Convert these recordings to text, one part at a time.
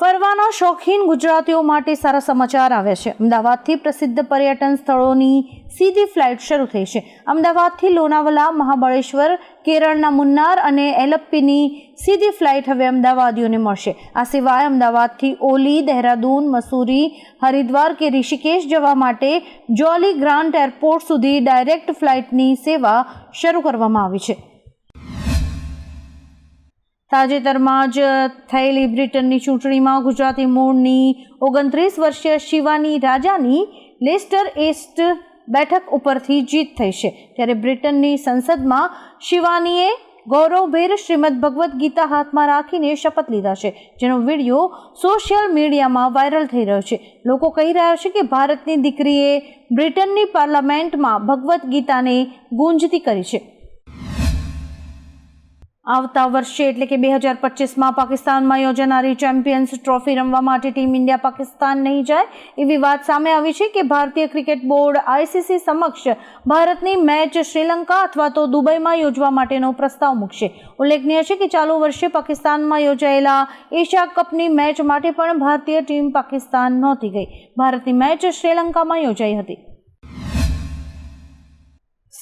ફરવાના શોખીન ગુજરાતીઓ માટે સારા સમાચાર આવ્યા છે. અમદાવાદથી પ્રસિદ્ધ પર્યટન સ્થળોની સીધી ફ્લાઇટ શરૂ થઈ છે. અમદાવાદથી લોનાવલા મહાબળેશ્વર, કેરળના મુન્નાર અને એલપ્પીની સીધી ફ્લાઇટ હવે અમદાવાદીઓને મળશે. આ સિવાય અમદાવાદથી ઓલી, દહેરાદૂન, મસૂરી, હરિદ્વાર કે ઋષિકેશ જવા માટે જોલી ગ્રાન્ટ એરપોર્ટ સુધી ડાયરેક્ટ ફ્લાઇટની સેવા શરૂ કરવામાં આવી છે. તાજેતરમાં જ થયેલી બ્રિટનની ચૂંટણીમાં ગુજરાતી મૂળની ઓગણત્રીસ વર્ષીય શિવાની રાજાની લેસ્ટર એસ્ટ બેઠક ઉપરથી જીત થઈ છે. ત્યારે બ્રિટનની સંસદમાં શિવાનીએ ગૌરવભેર શ્રીમદ ભગવદ્ ગીતા હાથમાં રાખીને શપથ લીધા છે, જેનો વીડિયો સોશિયલ મીડિયામાં વાયરલ થઈ રહ્યો છે. લોકો કહી રહ્યા છે કે ભારતની દીકરીએ બ્રિટનની પાર્લામેન્ટમાં ભગવદ્ ગીતાને ગુંજતી કરી છે. આવતા વર્ષે એટલે કે બે હજાર પચીસમાં પાકિસ્તાનમાં યોજાનારી ચેમ્પિયન્સ ટ્રોફી રમવા માટે ટીમ ઇન્ડિયા પાકિસ્તાન નહીં જાય એવી વાત સામે આવી છે કે ભારતીય ક્રિકેટ બોર્ડ આઈસીસી સમક્ષ ભારતની મેચ શ્રીલંકા અથવા તો દુબઈમાં યોજવા માટેનો પ્રસ્તાવ મૂકશે. ઉલ્લેખનીય છે કે ચાલુ વર્ષે પાકિસ્તાનમાં યોજાયેલા એશિયા કપની મેચ માટે પણ ભારતીય ટીમ પાકિસ્તાન નહોતી ગઈ. ભારતની મેચ શ્રીલંકામાં યોજાઈ હતી.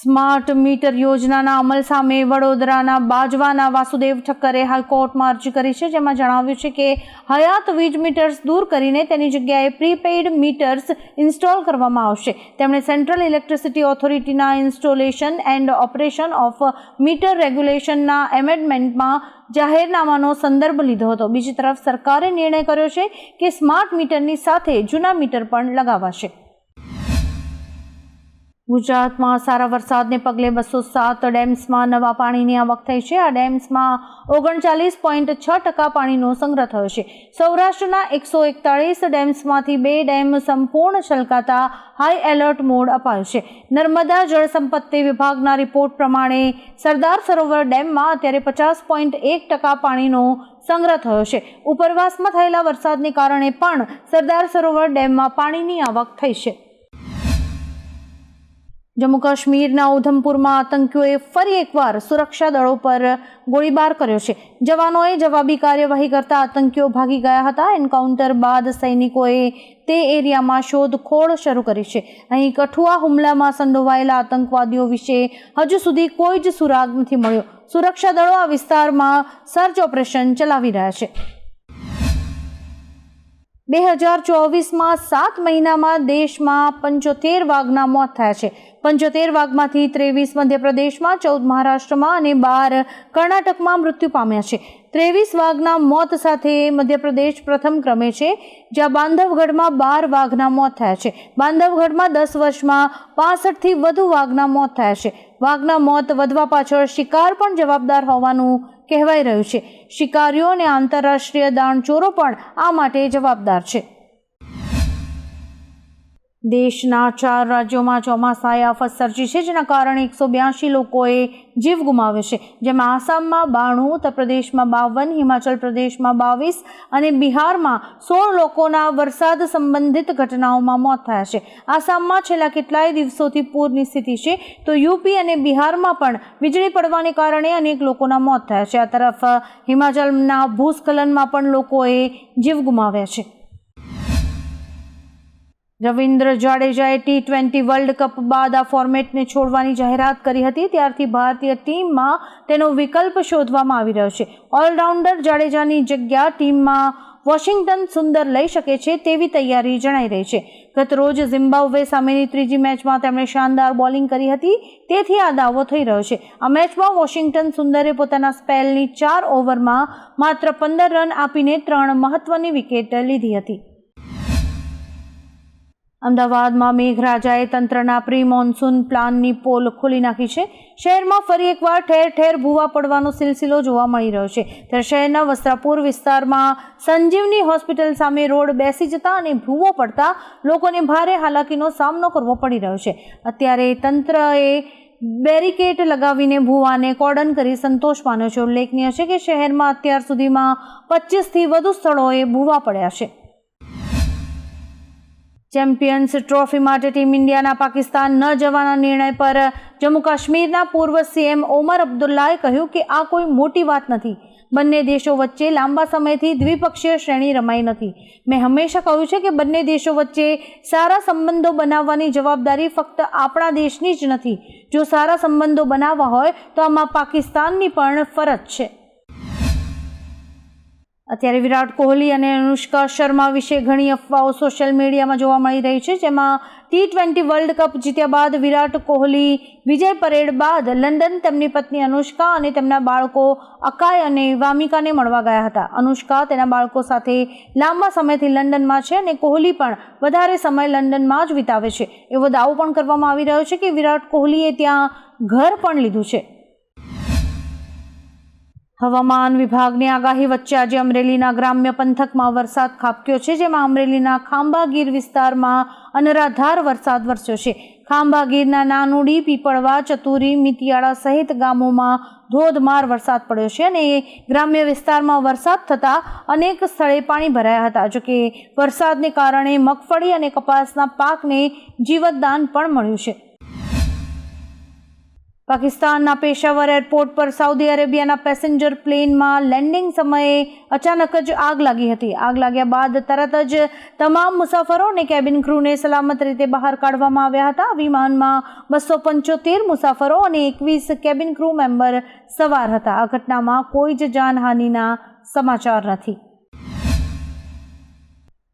સ્માર્ટ મીટર યોજનાના અમલ સામે વડોદરાના બાજવાના વાસુદેવ ઠક્કરે હાઈકોર્ટમાં અરજી કરી છે, જેમાં જણાવ્યું છે કે હયાત વીજ મીટર્સ દૂર કરીને તેની જગ્યાએ પ્રીપેઇડ મીટર્સ ઇન્સ્ટોલ કરવામાં આવશે. તેમણે central electricity ઓથોરિટીના installation and operation of meter રેગ્યુલેશનના એમેન્ડમેન્ટમાં જાહેરનામાનો સંદર્ભ લીધો હતો. બીજી તરફ સરકારે નિર્ણય કર્યો છે કે સ્માર્ટ મીટરની સાથે જૂના મીટર પણ લગાવાશે. ગુજરાતમાં સારા વરસાદને પગલે બસો સાત ડેમ્સમાં નવા પાણીની આવક થઈ છે. આ ડેમ્સમાં ઓગણચાલીસ પોઈન્ટ છ ટકા પાણીનો સંગ્રહ થયો છે. સૌરાષ્ટ્રના એકસો એકતાળીસ ડેમ્સમાંથી બે ડેમ સંપૂર્ણ છલકાતા હાઈ એલર્ટ મોડ અપાયો છે. નર્મદા જળ સંપત્તિ વિભાગના રિપોર્ટ પ્રમાણે સરદાર સરોવર ડેમમાં અત્યારે પચાસ પોઈન્ટ એક ટકા પાણીનો સંગ્રહ થયો છે. ઉપરવાસમાં થયેલા વરસાદને કારણે પણ સરદાર સરોવર ડેમમાં પાણીની આવક થઈ છે. જમ્મુ કાશ્મીરના ઉધમપુરમાં આતંકીઓએ ફરી એકવાર સુરક્ષા દળો પર ગોળીબાર કર્યો છે. જવાનોએ જવાબી કાર્યવાહી કરતા આતંકીઓ ભાગી ગયા હતા. એન્કાઉન્ટર બાદ સૈનિકોએ તે એરિયામાં શોધખોળ શરૂ કરી છે. અહીં કઠુઆ હુમલામાં સંડોવાયેલા આતંકવાદીઓ વિશે હજુ સુધી કોઈ જ સુરાગ નથી મળ્યો. સુરક્ષા દળો આ વિસ્તારમાં સર્ચ ઓપરેશન ચલાવી રહ્યા છે. બે હજાર ચોવીસમાં સાત મહિનામાં દેશમાં પંચોતેર વાઘના મોત થયા છે. પંચોતેર વાઘમાંથી ત્રેવીસ મધ્યપ્રદેશમાં, ચૌદ મહારાષ્ટ્રમાં અને બાર કર્ણાટકમાં મૃત્યુ પામ્યા છે. ત્રેવીસ વાઘના મોત સાથે મધ્યપ્રદેશ પ્રથમ ક્રમે છે, જ્યાં બાંધવગઢમાં બાર વાઘના મોત થયા છે. બાંધવગઢમાં દસ વર્ષમાં પાસઠથી વધુ વાઘના મોત થયા છે. વાઘના મોત વધવા પાછળ શિકાર પણ જવાબદાર હોવાનું કહેવાઈ રહ્યું છે. શિકારીઓ અને આંતરરાષ્ટ્રીય દાણચોરો પણ આ માટે જવાબદાર છે. દેશના ચાર રાજ્યોમાં ચોમાસાએ આફત સર્જી છે, જેના કારણે એકસો બ્યાસી લોકોએ જીવ ગુમાવ્યો છે. જેમાં આસામમાં બાણું, ઉત્તર પ્રદેશમાં બાવન, હિમાચલ પ્રદેશમાં બાવીસ અને બિહારમાં સોળ લોકોના વરસાદ સંબંધિત ઘટનાઓમાં મોત થયા છે. આસામમાં છેલ્લા કેટલાય દિવસોથી પૂરની સ્થિતિ છે. તો યુપી અને બિહારમાં પણ વીજળી પડવાને કારણે અનેક લોકોના મોત થયા છે. આ તરફ હિમાચલના ભૂસ્ખલનમાં પણ લોકોએ જીવ ગુમાવ્યા છે. રવિન્દ્ર જાડેજાએ ટી ટ્વેન્ટી વર્લ્ડ કપ બાદ આ ફોર્મેટને છોડવાની જાહેરાત કરી હતી. ત્યારથી ભારતીય ટીમમાં તેનો વિકલ્પ શોધવામાં આવી રહ્યો છે. ઓલરાઉન્ડર જાડેજાની જગ્યા ટીમમાં વોશિંગ્ટન સુંદર લઈ શકે છે તેવી તૈયારી જણાઈ રહી છે. ગત રોજ ઝિમ્બાબ્વે સામેની ત્રીજી મેચમાં તેમણે શાનદાર બોલિંગ કરી હતી. તેથી આ દાવો થઈ રહ્યો છે. આ મેચમાં વોશિંગ્ટન સુંદરે પોતાના સ્પેલની ચાર ઓવરમાં માત્ર પંદર રન આપીને ત્રણ મહત્વની વિકેટ લીધી હતી. અમદાવાદમાં મેઘરાજાએ તંત્રના પ્રી મોન્સૂન પ્લાનની પોલ ખોલી નાખી છે. શહેરમાં ફરી એકવાર ઠેર ઠેર ભૂવા પડવાનો સિલસિલો જોવા મળી રહ્યો છે. ત્યારે શહેરના વસ્ત્રાપુર વિસ્તારમાં સંજીવની હોસ્પિટલ સામે રોડ બેસી જતા અને ભૂવો પડતા લોકોને ભારે હાલાકીનો સામનો કરવો પડી રહ્યો છે. અત્યારે તંત્રએ બેરિકેટ લગાવીને ભૂવાને કોર્ડન કરી સંતોષ માન્યો છે. ઉલ્લેખનીય છે કે શહેરમાં અત્યાર સુધીમાં પચીસથી વધુ સ્થળોએ ભૂવા પડ્યા છે. ચેમ્પિયન્સ ટ્રોફી માટે ટીમ ઇન્ડિયાના પાકિસ્તાન ન જવાના નિર્ણય પર જમ્મુ કાશ્મીરના પૂર્વ સીએમ ઓમર અબ્દુલ્લાએ કહ્યું કે આ કોઈ મોટી વાત નથી. બંને દેશો વચ્ચે લાંબા સમયથી દ્વિપક્ષીય શ્રેણી રમાઈ નથી. મેં હંમેશા કહ્યું છે કે બંને દેશો વચ્ચે સારા સંબંધો બનાવવાની જવાબદારી ફક્ત આપણા દેશની જ નથી. જો સારા સંબંધો બનાવવા હોય તો આમાં પાકિસ્તાનની પણ ફરજ છે. અત્યારે વિરાટ કોહલી અને અનુષ્કા શર્મા વિશે ઘણી અફવાઓ સોશિયલ મીડિયામાં જોવા મળી રહી છે, જેમાં ટી ટ્વેન્ટી વર્લ્ડ કપ જીત્યા બાદ વિરાટ કોહલી વિજય પરેડ બાદ લંડન તેમની પત્ની અનુષ્કા અને તેમના બાળકો અકાય અને વામિકાને મળવા ગયા હતા. અનુષ્કા તેના બાળકો સાથે લાંબા સમયથી લંડનમાં છે અને કોહલી પણ વધારે સમય લંડનમાં જ વિતાવે છે. એવો દાવો પણ કરવામાં આવી રહ્યો છે કે વિરાટ કોહલીએ ત્યાં ઘર પણ લીધું છે. હવામાન વિભાગની આગાહી વચ્ચે આજે અમરેલીના ગ્રામ્ય પંથકમાં વરસાદ ખાબક્યો છે, જેમાં અમરેલીના ખાંભા ગીર વિસ્તારમાં અનરાધાર વરસાદ વરસ્યો છે. ખાંભા ગીરના નાનુડી, પીપળવા, ચતુરી, મિતિયાળા સહિત ગામોમાં ધોધમાર વરસાદ પડ્યો છે અને ગ્રામ્ય વિસ્તારમાં વરસાદ થતાં અનેક સ્થળે પાણી ભરાયા હતા. જોકે વરસાદને કારણે મગફળી અને કપાસના પાકને જીવતદાન પણ મળ્યું છે. પાકિસ્તાનના પેશાવર એરપોર્ટ પર સાઉદી અરેબિયાના પેસેન્જર પ્લેનમાં લેન્ડિંગ સમયે અચાનક જ આગ લાગી હતી. આગ લાગ્યા બાદ તરત જ તમામ મુસાફરો અને કેબિન ક્રૂને સલામત રીતે બહાર કાઢવામાં આવ્યા હતા. વિમાનમાં બસો પંચોતેર મુસાફરો અને એકવીસ કેબિન ક્રૂ મેમ્બર સવાર હતા. આ ઘટનામાં કોઈ જ જાનહાનિના સમાચાર નથી.